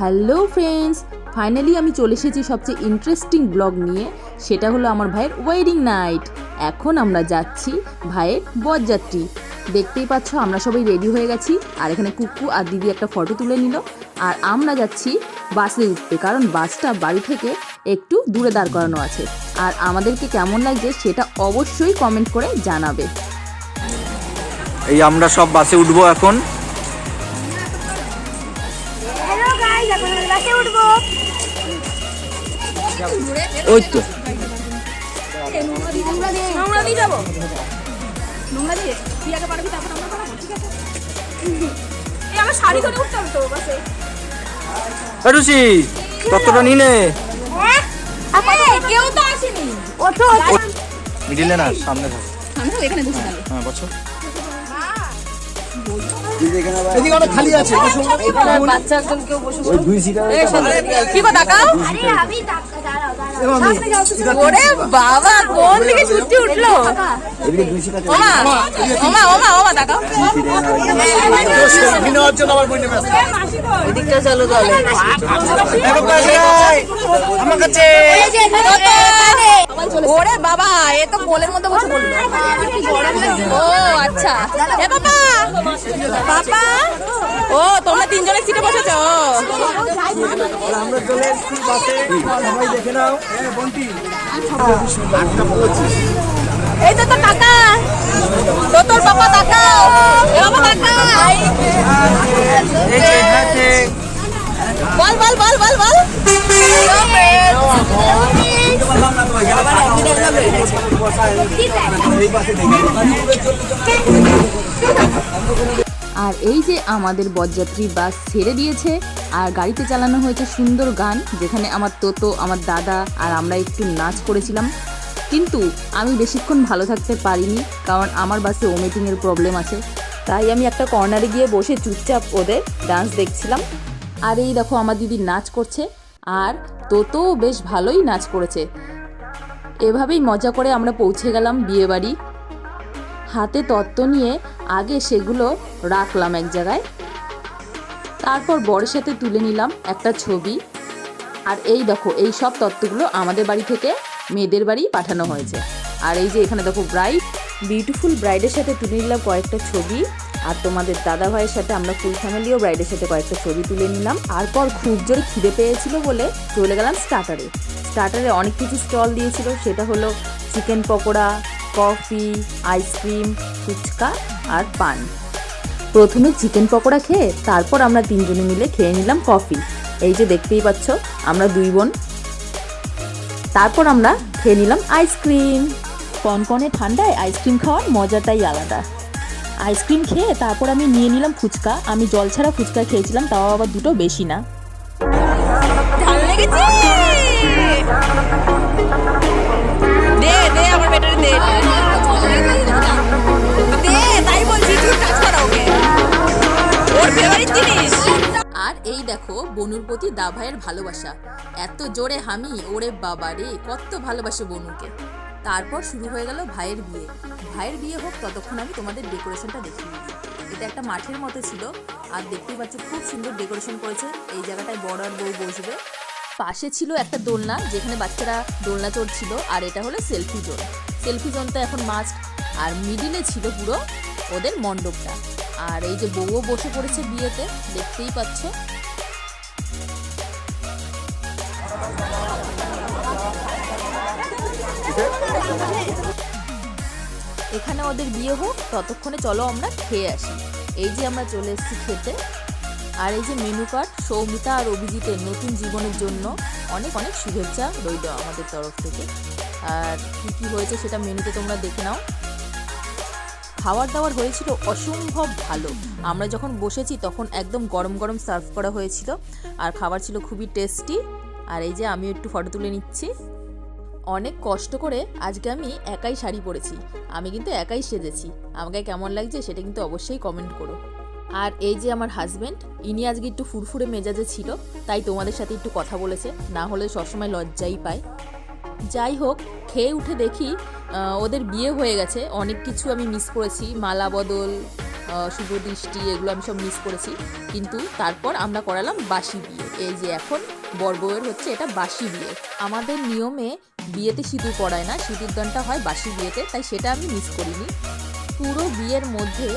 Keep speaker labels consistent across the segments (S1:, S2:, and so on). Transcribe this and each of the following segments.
S1: Hello friends, finally আমি চলে এসেছি সবচেয়ে ইন্টারেস্টিং ব্লগ নিয়ে, সেটা হলো আমার ভাইয়ের ওয়েডিং নাইট এখন আমরা যাচ্ছি ভাইয়ের বরযাত্রী। দেখতেই পাচ্ছ, আমরা সবাই রেডি হয়ে গেছি, আর এখানে কুকু আর দিদি একটা ফটো তুলে নিল। আর আমরা যাচ্ছি বাসে উঠতে, কারণ বাসটা বাড়ি থেকে একটু দূরে দাঁড় করানো আছে। আর আমাদেরকে কেমন লাগছে সেটা অবশ্যই কমেন্ট করে জানাবে।
S2: এই আমরা সব বাসে উঠবো এখন।
S3: এখন বাসে উঠবো
S2: ওই তো
S3: নোংরা দিয়ে যাব। নোংরা দিয়ে? তুই আগে পারবি তারপর আমরা পারব ঠিক আছে? এই আমার শাড়ি ধরে উঠতে হবে তো বাসে
S2: রুচি তত্ত্বটা নিয়ে নে।
S3: কেউ তো আসেনি। ও তো
S2: মিডিলে না সামনে থাক।
S3: এখানে বসে
S2: হ্যাঁ
S4: এদিকে অনেক খালি আছে ওই দুই সিটার
S3: কি গো তাকাও।
S5: আরে আমি দাঁড়াও দাঁড়াও।
S3: ওরে বাবা কোন দিকে ছুটি উঠল?
S4: এদিকে দুই সিটার
S3: ওমা ওমা ওমা ওমা তাকাও।
S4: সেলফি নেওয়ার আমার বই নেবে।
S3: এদিকটা চলো চলো
S4: আমার কাছে।
S3: ওরে বাবা এ তো কোলের মধ্যে বসে বলল ও আচ্ছা। এ বাবা বাবা! ও, তোমরা তিনজনের সিটে বসেছো?
S4: আমরা
S3: এই তো তোর কাকা। তো তোর বাবা এ বাবা তাকাও বল বল বল বল বল।
S1: আর এই যে আমাদের বরযাত্রী বাস ছেড়ে দিয়েছে আর গাড়িতে চালানো হয়েছে সুন্দর গান যেখানে আমার তোতো আমার দাদা আর আমরা একটু নাচ করেছিলাম। কিন্তু আমি বেশিক্ষণ ভালো থাকতে পারিনি কারণ আমার বাসে ওমিটিংয়ের প্রবলেম আছে। তাই আমি একটা কর্নারে গিয়ে বসে চুপচাপ ওদের ডান্স দেখছিলাম। আর এই দেখো আমার দিদি নাচ করছে আর তোতো বেশ ভালোই নাচ করেছে। এভাবেই মজা করে আমরা পৌঁছে গেলাম বিয়েবাড়ি। হাতে তত্ত্ব নিয়ে আগে সেগুলো রাখলাম এক জায়গায়। তারপর বরের সাথে তুলে নিলাম একটা ছবি। আর এই দেখো, এই সব তত্ত্বগুলো আমাদের বাড়ি থেকে মেয়েদের বাড়ি পাঠানো হয়েছে। আর এই যে এখানে দেখো ব্রাইড বিউটিফুল ব্রাইডের সাথে তুলে নিলাম কয়েকটা ছবি। আর তোমাদের দাদা ভাইয়ের সাথে আমরা ফুল ফ্যামিলিও ব্রাইডের সাথে কয়েকটা ছবি তুলে নিলাম। তারপর খুব জোরে খিদে পেয়েছিল বলে চলে গেলাম স্টার্টারে স্টার্টারে অনেক কিছু স্টল দিয়েছিল, সেটা হলো chicken pakora coffee, ice cream, phuchka আর পান। প্রথমে চিকেন পকোড়া খেয়ে তারপর আমরা তিনজনে মিলে খেয়ে নিলাম কফি। এই যে দেখতেই পাচ্ছ, আমরা দুই বোন। তারপর আমরা খেয়ে নিলাম আইসক্রিম। কনকনে ঠান্ডায় আইসক্রিম খাওয়ার মজাটাই আলাদা। আইসক্রিম খেয়ে তারপর আমি নিয়ে নিলাম ফুচকা। আমি জল ছাড়া ফুচকা খেয়েছিলাম, তাও আবার দুটো বেশি না।
S3: ভালো লেগেছে? দে আমার দে দে, তাই বলছি, তুই কাজ করা ওকে। ওর ফেভারিট জিনিস।
S1: আর এই দেখো, বনুর প্রতি ভালোবাসা। এত জোরে হামি, ওরে বাবা রে, কত ভালোবাসে বনুকে। তারপর শুরু হয়ে গেল ভাইয়ের বিয়ে। ভাইয়ের বিয়ে হোক, ততক্ষণ আমি তোমাদের ডেকোরেশনটা দেখি এটা একটা মাঠের মতো ছিল, আর দেখতেই পাচ্ছ, খুব সুন্দর ডেকোরেশন করেছে। এই জায়গাটায় বড় আর বউ বসবে। পাশে ছিল একটা দোলনা, যেখানে বাচ্চারা দোলনা চড়ছিল, আর এটা হলো সেলফি জোন। সেলফি জোনটা এখন মাস্ট আর মিডিলে ছিল পুরো ওদের মণ্ডপটা। আর এই যে বউও বসে পড়েছে বিয়েতে, দেখতেই পাচ্ছ। এখানে ওদের বিয়ে হোক, ততক্ষণে চলো আমরা খেয়ে আসি। এই যে আমরা চলে এসেছি খেতে। আর এই যে মেনু কার্ড, সৌমিতা আর অভিজিতের নতুন জীবনের জন্য অনেক অনেক শুভেচ্ছা রইল আমাদের তরফ থেকে। আর কী কী হয়েছে সেটা মেনুতে তোমরা দেখে নাও। খাবার দাবার হয়েছিল অসম্ভব ভালো। আমরা যখন বসেছি তখন একদম গরম গরম সার্ভ করা হয়েছিল আর খাবার ছিল খুবই টেস্টি। আর এই যে আমি একটু ফটো তুলে নিচ্ছি। অনেক কষ্ট করে আজকে আমি একাই শাড়ি পরেছি। আমি কিন্তু একাই সেজেছি। আমাকে কেমন লাগছে সেটা কিন্তু অবশ্যই কমেন্ট করো। আর এই যে আমার হাজব্যান্ড ইনি আজকে একটু ফুরফুরে মেজাজে ছিল, তাই তোমাদের সাথে একটু কথা বলেছে, না হলে সবসময় লজ্জাই পায়। যাই হোক, খেয়ে উঠে দেখি ওদের বিয়ে হয়ে গেছে, অনেক কিছু আমি মিস করেছি, মালা বদল শুভ দৃষ্টি, এগুলো আমি সব মিস করেছি, কিন্তু তারপর আমরা করালাম বাসি বিয়ে। এই যে এখন বর বউয়ের হচ্ছে এটা বাসি বিয়ে। আমাদের নিয়মে বিয়েতে সিঁদুর পড়ায় না সিঁদুর দানটা হয় বাসি বিয়েতে, তাই সেটা আমি মিস করিনি। পুরো বিয়ের মধ্যে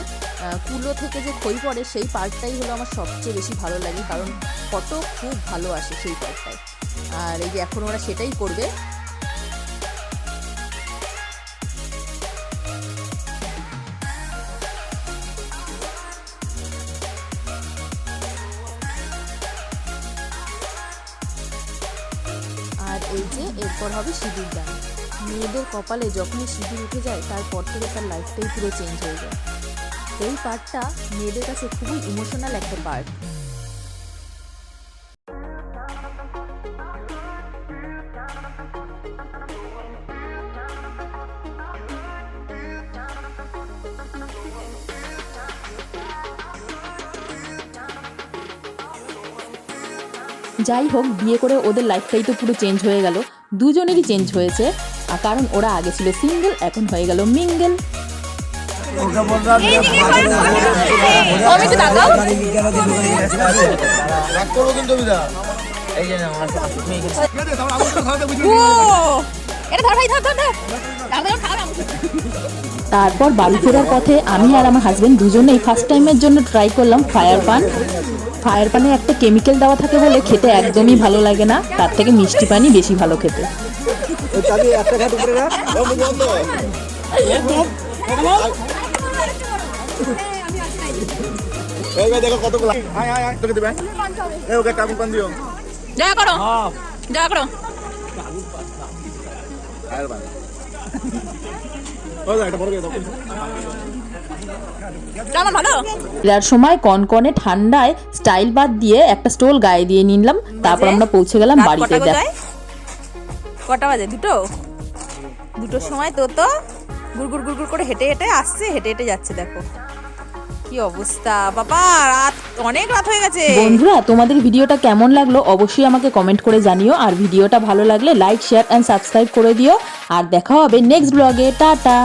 S1: কুলো থেকে যে খই পড়ে সেই পার্টটাই হলো আমার সবচেয়ে বেশি ভালো লাগে, কারণ ফটো খুব ভালো আসে সেই পার্টটায়। আর এই যে এখন ওরা সেটাই করবে। আর এই যে এরপর হবে সিঁদুর দান। মেয়েদের কপালে যখনই সিঁদুর উঠে যায়, তারপর থেকে তার লাইফটাই পুরো চেঞ্জ হয়ে যায়। এই পার্টটা মেয়েদের কাছে খুবই ইমোশনাল একটা পার্ট যাই হোক, বিয়ে করে ওদের লাইফটাই তো পুরো চেঞ্জ হয়ে গেল। দুজনেরই চেঞ্জ হয়েছে। কারণ ওরা আগে ছিল সিঙ্গেল এখন হয়ে গেল মিঙ্গেল
S3: আমি একটু তাকাও
S4: রাগ করব কিন্তু বিদা
S3: ও এটা ধর ভাই ধর ধর ধর। তাড়াতাড়ি খাওয়া দাও।
S1: তারপর বাড়ি ফেরার পথে আমি আর আমার হাজবেন্ড দুজনেই ফার্স্ট টাইমের জন্য ট্রাই করলাম ফায়ার পান ফায়ার পানে একটা কেমিক্যাল দেওয়া থাকে বলে খেতে একদমই ভালো লাগে না তার থেকে মিষ্টি পানি বেশি ভালো খেতে।
S4: একটা এই ভাই দেখো কতগুলো আয় আয় আয় তোকে দেবে। এই ওকে একটা পান দিও।
S3: দয়া করো। দয়া করো।
S4: আয় ভাই ওই দেখ, একটা বড় দিয়ে দাও।
S3: কেমন ভালো?
S1: ফেরার সময় কনকনে ঠান্ডায় স্টাইল বাদ দিয়ে একটা স্টোল গায়ে দিয়ে নিলাম তারপর আমরা পৌঁছে গেলাম বাড়িতে।
S3: কটা
S1: দেখ।
S3: বাজে? কটা বাজে? দুটো? দুটোর সময় তো তো গুড়গুড় গুড়গুড় করে হেঁটে হেঁটে আসছে হেঁটে হেঁটে যাচ্ছে দেখো। কি অবস্থা? বাবা, রাত অনেক রাত হয়ে গেছে।
S1: বন্ধুরা, তোমাদের ভিডিওটা কেমন লাগল অবশ্যই আমাকে কমেন্ট করে জানিও। আর ভিডিওটা ভালো লাগলে লাইক শেয়ার অ্যান্ড সাবস্ক্রাইব করে দিও। আর দেখা হবে নেক্সট ব্লগে টাটা!